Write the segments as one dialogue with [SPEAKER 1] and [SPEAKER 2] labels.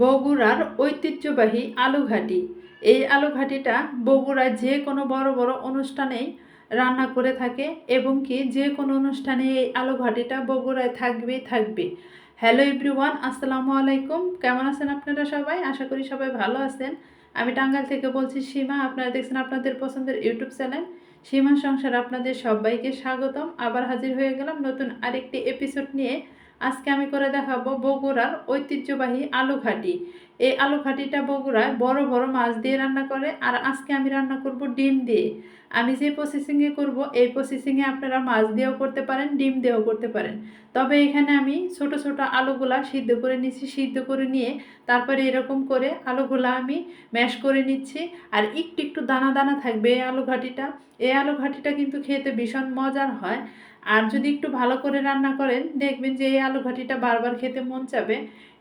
[SPEAKER 1] বগুড়ার ঐতিহ্যবাহী আলুঘাটি। এই আলুঘাটিটা বগুড়ায় যে কোনো বড় বড় অনুষ্ঠানেই রান্না করে থাকে এবং কি যে কোনো অনুষ্ঠানে এই আলুঘাটিটা বগুড়ায় থাকবেই থাকবে। হ্যালো এভরিওয়ান আসসালামু আলাইকুম। কেমন আছেন আপনারা সবাই? আশা করি সবাই ভালো আছেন। আমি টাঙ্গাইল থেকে বলছি সীমা। আপনারা দেখছেন আপনাদের পছন্দের ইউটিউব চ্যানেল। সীমা সংসার আপনাদের সবাইকে স্বাগতম। আবার হাজির হয়ে গেলাম নতুন আরেকটি এপিসোড নিয়ে। আজকে আমি করে দেখাবো বগুড়ার ঐতিহ্যবাহী আলু ঘাটি এই আলু ঘাটিটা বগুড়ায় বড় বড় মাছ দিয়ে রান্না করে আর আজকে আমি রান্না করব ডিম দিয়ে। আমি যে প্রসেসিংয়ে করব, এই প্রসেসিংয়ে আপনারা মাছ দিয়েও করতে পারেন, ডিম দিয়েও করতে পারেন। তবে এখানে আমি ছোট ছোট আলুগুলা সিদ্ধ করে নিচ্ছি সিদ্ধ করে নিয়ে তারপরে এরকম করে আলুগুলা আমি ম্যাশ করে নিচ্ছি। আর একটু একটু দানা দানা থাকবে এই আলু ঘাটিটা এই আলু ঘাটিটা কিন্তু খেতে ভীষণ মজার হয়। আর যদি একটু ভালো করে রান্না করেন, দেখবেন যে এই আলু ঘাটিটা বারবার খেতে মন চাবে।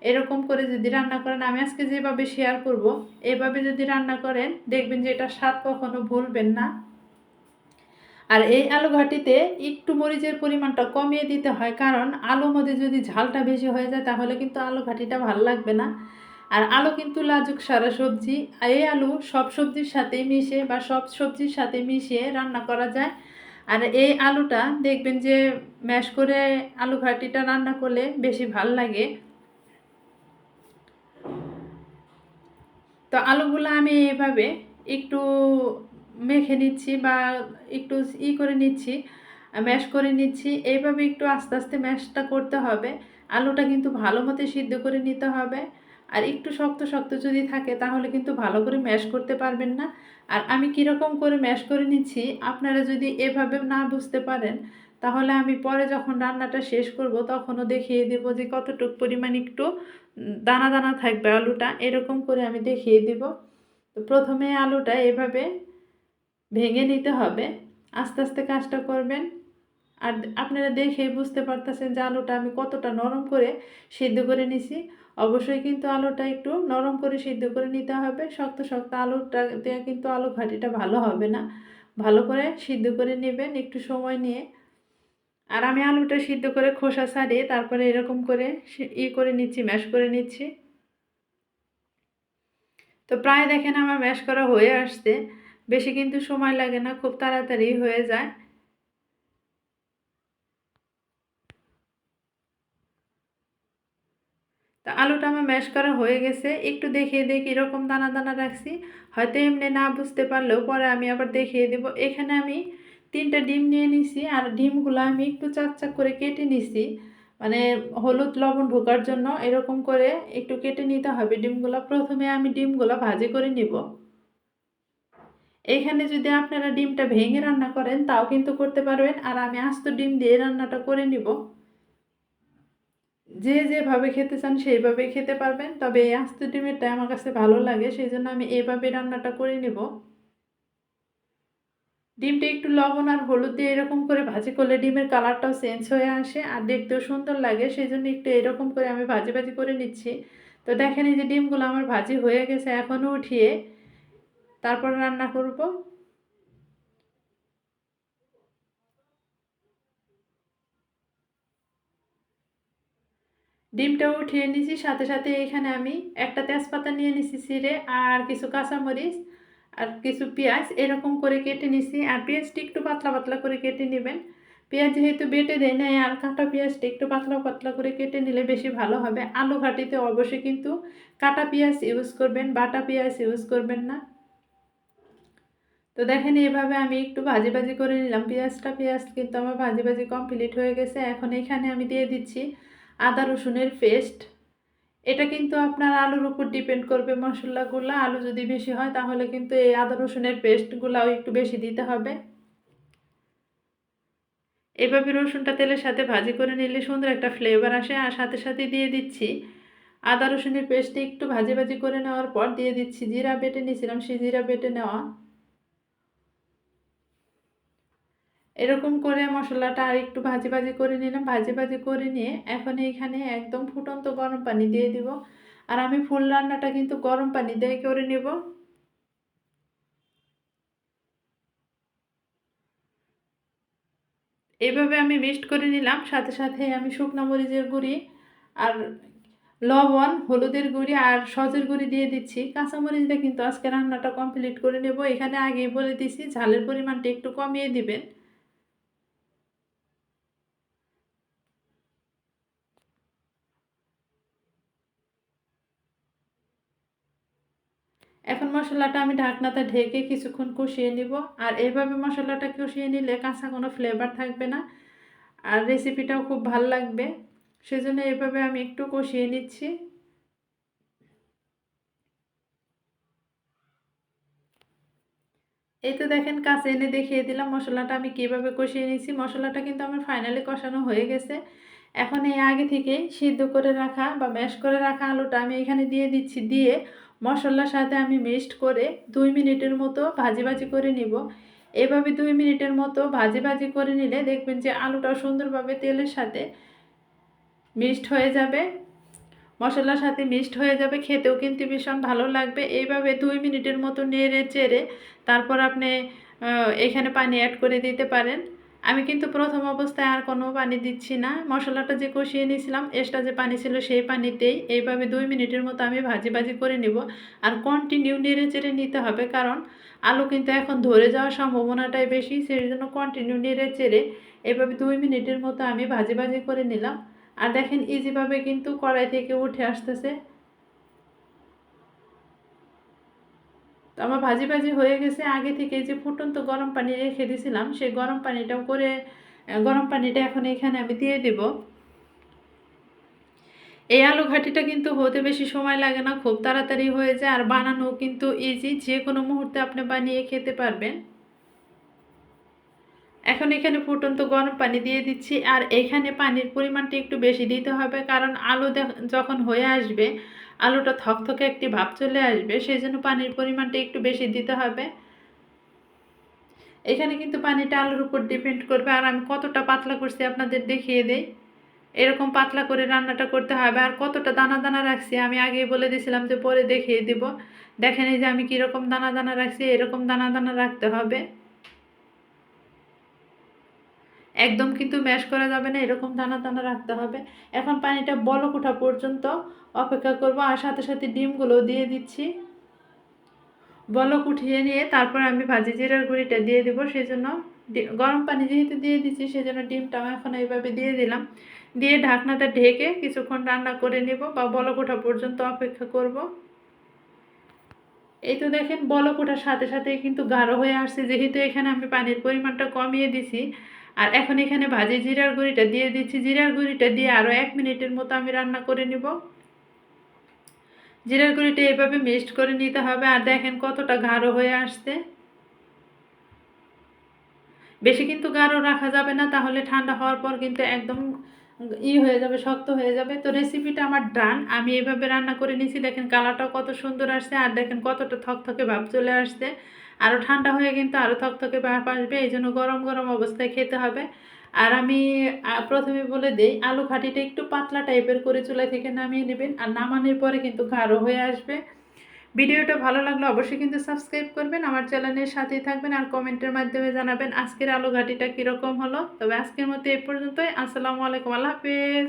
[SPEAKER 1] এরকম করে যদি রান্না করেন, আমি আজকে যেভাবে শেয়ার করব, এভাবে যদি রান্না করেন, দেখবেন যে এটা স্বাদ কখনো ভুলবেন না। আর এই আলু ঘাটিতে একটু মরিচের পরিমাণটা কমিয়ে দিতে হয়, কারণ আলুর মধ্যে যদি ঝালটা বেশি হয়ে যায়, তাহলে কিন্তু আলু ঘাটিটা ভালো লাগবে না। আর আলু কিন্তু লাজুক সারা সবজি এই আলু সব সবজির সাথেই মিশে বা সব সবজির সাথে মিশিয়ে রান্না করা যায়। আর এই আলুটা দেখবেন যে ম্যাশ করে আলু ঘাটিটা রান্না করলে বেশি ভালো লাগে। তো আলুগুলো আমি এভাবে একটু মেখে নিচ্ছি বা একটু ই করে নিচ্ছি, ম্যাশ করে নিচ্ছি। এইভাবে একটু আস্তে আস্তে ম্যাশটা করতে হবে। আলুটা কিন্তু ভালো মতো সিদ্ধ করে নিতে হবে। আর একটু শক্ত শক্ত যদি থাকে তাহলে কিন্তু ভালো করে ম্যাশ করতে পারবেন না। আর আমি কীরকম করে ম্যাশ করে নিচ্ছি আপনারা যদি এভাবে না বুঝতে পারেন, তাহলে আমি পরে যখন রান্নাটা শেষ করব তখনও দেখিয়ে দেব যে কতটুক পরিমাণ একটু দানা দানা থাকবে আলুটা, এরকম করে আমি দেখিয়ে দেব। তো প্রথমে আলুটা এভাবে ভেঙে নিতে হবে। আস্তে আস্তে কাজটা করবেন। আর আপনারা দেখে বুঝতে পারতেছেন যে আলুটা আমি কতটা নরম করে সিদ্ধ করে নিছি। অবশ্যই কিন্তু আলুটা একটু নরম করে সিদ্ধ করে নিতে হবে। শক্ত শক্ত আলুটা দিয়ে কিন্তু আলু ঘাটিটা ভালো হবে না। ভালো করে সিদ্ধ করে নেবেন একটু সময় নিয়ে। আর আমি আলুটা সিদ্ধ করে খোসা ছাড়িয়ে তারপরে এরকম করে ই করে নিচ্ছি, ম্যাশ করে নিচ্ছি। তো প্রায় দেখেন আমার ম্যাশ করা হয়ে আসছে। বেশি কিন্তু সময় লাগে না, খুব তাড়াতাড়ি হয়ে যায়। তো আলুটা আমার ম্যাশ করা হয়ে গেছে, একটু দেখিয়ে দিই কীরকম দানা দানা রাখছি। হয়তো এমনি না বুঝতে পারলেও পরে আমি আবার দেখিয়ে দেব। এখানে আমি তিনটা ডিম নিয়ে নিছি আর ডিমগুলো আমি একটু চাক চাক করে কেটে নিছি। মানে হলুদ লবণ ঢোকার জন্য এরকম করে একটু কেটে নিতে হবে ডিমগুলো। প্রথমে আমি ডিমগুলো ভাজি করে নিব। এখানে যদি আপনারা ডিমটা ভেঙে রান্না করেন তাও কিন্তু করতে পারবেন। আর আমি আস্ত ডিম দিয়ে রান্নাটা করে নিব। যে যেভাবে খেতে চান সেইভাবে খেতে পারবেন। তবে এই আস্ত ডিমেরটা আমার কাছে ভালো লাগে সেই জন্য আমি এইভাবে রান্নাটা করে নিব। ডিমটা একটু লবণ আর হলুদ দিয়ে এরকম করে ভাজি করলে ডিমের কালারটাও চেঞ্জ হয়ে আসে আর দেখতেও সুন্দর লাগে সেই জন্য একটু এরকম করে আমি ভাজি ভাজি করে নিচ্ছি। তো দেখেন এই যে ডিমগুলো আমার ভাজি হয়ে গেছে, এখনও উঠিয়ে তারপর রান্না করব। ডিমটা উঠিয়ে নিয়েছি, সাথে সাথে এখানে আমি একটা তেজপাতা নিয়ে নিছি ছিঁড়ে আর কিছু কাঁচামরিচ আর কিছু পেঁয়াজ, এরকম করে কেটে নিছি। আর পেঁয়াজটি একটু পাতলা পাতলা করে কেটে নেবেন। পেঁয়াজ যেহেতু বেটে দেয় না আর কাঁটা পেঁয়াজটা একটু পাতলা পাতলা করে কেটে নিলে বেশি ভালো হবে। আলু ঘাটিতে অবশ্যই কিন্তু কাটা পেঁয়াজ ইউজ করবেন, বাটা পেঁয়াজ ইউজ করবেন না। তো দেখেন এভাবে আমি একটু ভাজি ভাজি করে নিলাম। পেঁয়াজটা, পেঁয়াজ কিন্তু আমার ভাজি ভাজি কমপ্লিট হয়ে গেছে। এখন এখানে আমি দিয়ে দিচ্ছি আদা রসুনের পেস্ট এটা কিন্তু আপনার আলুর উপর ডিপেন্ড করবে মশলাগুলো। আলু যদি বেশি হয়, তাহলে কিন্তু এই আদা রসুনের পেস্টগুলোও একটু বেশি দিতে হবে। এভাবে রসুনটা তেলের সাথে ভাজি করে নিলে সুন্দর একটা ফ্লেভার আসে। আর সাথে সাথে দিয়ে দিচ্ছি আদা রসুনের পেস্টটি একটু ভাজি ভাজি করে নেওয়ার পর দিয়ে দিচ্ছি জিরা বেটে নিয়েছিলাম, সেই জিরা বেটে নেওয়া। এরকম করে মশলাটা আর একটু ভাজি ভাজি করে নিলাম। ভাজি ভাজি করে নিয়ে এখন এইখানে একদম ফুটন্ত গরম পানি দিয়ে দিব। আর আমি ফুল রান্নাটা কিন্তু গরম পানি দিয়ে করে নেব। এইভাবে আমি মিক্সড করে নিলাম। সাথে সাথে আমি শুকনো মরিচের গুঁড়ি আর লবণ, হলুদের গুঁড়ি আর সজের গুঁড়ি দিয়ে দিচ্ছি। কাঁচামরিচ দিয়ে কিন্তু আজকে রান্নাটা কমপ্লিট করে নেব। এখানে আগেই বলে দিছি, ঝালের পরিমাণটা একটু কমিয়ে দিবেন। এখন মশলাটা আমি ঢাকনাতে ঢেকে কিছুক্ষণ কষিয়ে নিব। আর এইভাবে মশলাটা কষিয়ে নিলে কাঁচা কোনো ফ্লেভার থাকবে না। আর রেসিপিটাও খুব ভালো লাগবে। সেজন্য এভাবে আমি একটু কষিয়ে নিচ্ছি। এই তো দেখেন কাছে এনে দেখিয়ে দিলাম মশলাটা আমি কীভাবে কষিয়ে নিয়েছি। মশলাটা কিন্তু আমার ফাইনালি কষানো হয়ে গেছে। এখন এই আগে থেকে সিদ্ধ করে রাখা বা ম্যাশ করে রাখা আলুটা আমি এখানে দিয়ে দিচ্ছি। দিয়ে মশলার সাথে আমি মিক্সড করে দুই মিনিটের মতো ভাজি ভাজি করে নিব। এভাবে দুই মিনিটের মতো ভাজি ভাজি করে নিলে দেখবেন যে আলুটা সুন্দরভাবে তেলের সাথে মিক্সড হয়ে যাবে। মশলার সাথে মিক্সড হয়ে যাবে, খেতেও কিন্তু ভীষণ ভালো লাগবে। এইভাবে দুই মিনিটের মতো নেড়ে চেড়ে তারপর আপনি এখানে পানি অ্যাড করে দিতে পারেন। আমি কিন্তু প্রথম অবস্থায় আর কোনো পানি দিচ্ছি না। মশলাটা যে কষিয়ে নিয়েছিলাম, এক্সট্রা যে পানি ছিল সেই পানিতেই এইভাবে দুই মিনিটের মতো আমি ভাজি ভাজি করে নিব। আর কন্টিনিউ নেড়ে চেড়ে নিতে হবে, কারণ আলু কিন্তু এখন ধরে যাওয়ার সম্ভাবনাটাই বেশি সেই জন্য কন্টিনিউ নেড়ে চেড়ে এইভাবে দুই মিনিটের মতো আমি ভাজি ভাজি করে নিলাম। আর দেখেন ইজিভাবে কিন্তু কড়াই থেকে উঠে আসতেছে। তো আমার ভাজি ভাজি হয়ে গেছে। আগে থেকে যে ফুটন্ত গরম পানি রেখে দিয়েছিলাম সেই গরম পানিটাও করে গরম পানিটা এখন এখানে আমি দিয়ে দেব। এই আলু ঘাটিটা কিন্তু হতে বেশি সময় লাগে না, খুব তাড়াতাড়ি হয়ে যায়। আর বানানো কিন্তু ইজি যে কোনো মুহূর্তে আপনি বানিয়ে খেতে পারবেন। এখন এখানে ফুটন্ত গরম পানি দিয়ে দিচ্ছি। আর এখানে পানির পরিমাণটা একটু বেশি দিতে হবে, কারণ আলু যখন হয়ে আসবে আলুটা থকথকে একটি ভাব চলে আসবে, সেই জন্য পানির পরিমাণটা একটু বেশি দিতে হবে। এখানে কিন্তু পানিটা আলুর উপর ডিপেন্ড করবে, আর আমি কতটা পাতলা করছি আপনাদের দেখিয়ে দেই। এরকম পাতলা করে রান্নাটা করতে হবে, আর কতটা দানা দানা রাখছি আমি আগেই বলে দিয়েছিলাম যে পরে দেখিয়ে দিব। দেখেন এই যে আমি কীরকম দানা দানা রাখছি, এরকম দানা দানা রাখতে হবে। একদম কিন্তু ম্যাশ করা যাবে না, এরকম দানা দানা রাখতে হবে। এখন পানিটা বলক ওঠা পর্যন্ত অপেক্ষা করব আর সাথে সাথে ডিমগুলো দিয়ে দিচ্ছি। বলক উঠিয়ে নিয়ে তারপর আমি ভাজি জিরার গুঁড়িটা দিয়ে দেবো সেই জন্য গরম পানি যেহেতু দিয়ে দিচ্ছি সেই জন্য ডিমটা এখন এইভাবে দিয়ে দিলাম। দিয়ে ঢাকনাটা ঢেকে কিছুক্ষণ রান্না করে নেব বা বলক ওঠা পর্যন্ত অপেক্ষা করব। এই তো দেখেন বলক ওঠার সাথে সাথে কিন্তু গাঢ় হয়ে আসছে, যেহেতু এখানে আমি পানির পরিমাণটা কমিয়ে দিছি। আর এখন এখানে ভাজি জিরার গুঁড়িটা দিয়ে দিচ্ছি। জিরার গুঁড়িটা দিয়ে আরও এক মিনিটের মতো আমি রান্না করে নিব। জিরার গুঁড়িটা এভাবে মিক্সড করে নিতে হবে। আর দেখেন কতটা গাঢ় হয়ে আসছে। বেশি কিন্তু গাঢ় রাখা যাবে না, তাহলে ঠান্ডা হওয়ার পর কিন্তু একদম ই হয়ে যাবে, শক্ত হয়ে যাবে। তো রেসিপিটা আমার ডান আমি এভাবে রান্না করে নিয়েছি। দেখেন কালারটাও কত সুন্দর আসছে। আর দেখেন কতটা থকথকে ভাব চলে আসছে। আরও ঠান্ডা হয়ে কিন্তু আরও থকথকে ভাব আসবে, এই জন্য গরম গরম অবস্থায় খেতে হবে। আর আমি প্রথমে বলে দিই, আলু ঘাটিটা একটু পাতলা টাইপের করে চুলা থেকে নামিয়ে নেবেন, আর নামানোর পরে কিন্তু গাঢ় হয়ে আসবে। ভিডিওটা ভালো লাগলে অবশ্যই কিন্তু সাবস্ক্রাইব করবেন, আমার চ্যানেলের সাথেই থাকবেন, আর কমেন্টের মাধ্যমে জানাবেন আজকের আলু ঘাটিটা কীরকম হলো। তবে আজকের মতো এই পর্যন্তই, আসসালামু আলাইকুম, আল্লাহ হাফেজ।